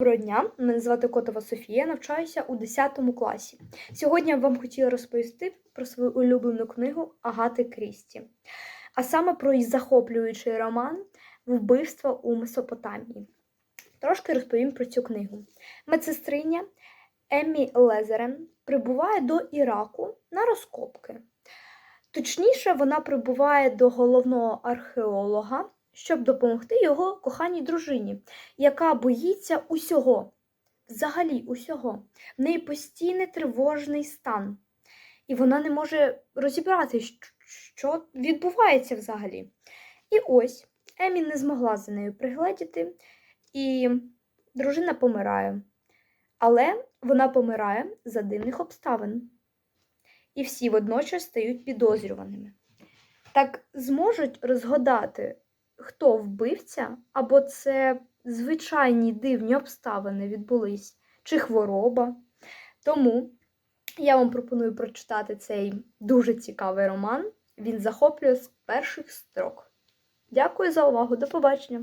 Доброго дня, мене звати Котова Софія, навчаюся у 10 класі. Сьогодні я вам хотіла розповісти про свою улюблену книгу Агати Крісті, а саме про її захоплюючий роман Вбивство у Месопотамії. Трошки розповім про цю книгу. Медсестриня Еммі Лезерен прибуває до Іраку на розкопки. Точніше, вона прибуває до головного археолога, щоб допомогти його коханій дружині, яка боїться усього, взагалі усього. В неї постійний тривожний стан, і вона не може розібрати, що відбувається взагалі. І ось Емі не змогла за нею пригледіти, і дружина помирає. Але вона помирає за дивних обставин. І всі водночас стають підозрюваними. Так зможуть розгадати, хто вбивця, або це звичайні дивні обставини відбулись, чи хвороба. Тому я вам пропоную прочитати цей дуже цікавий роман. Він захоплює з перших строк. Дякую за увагу, до побачення!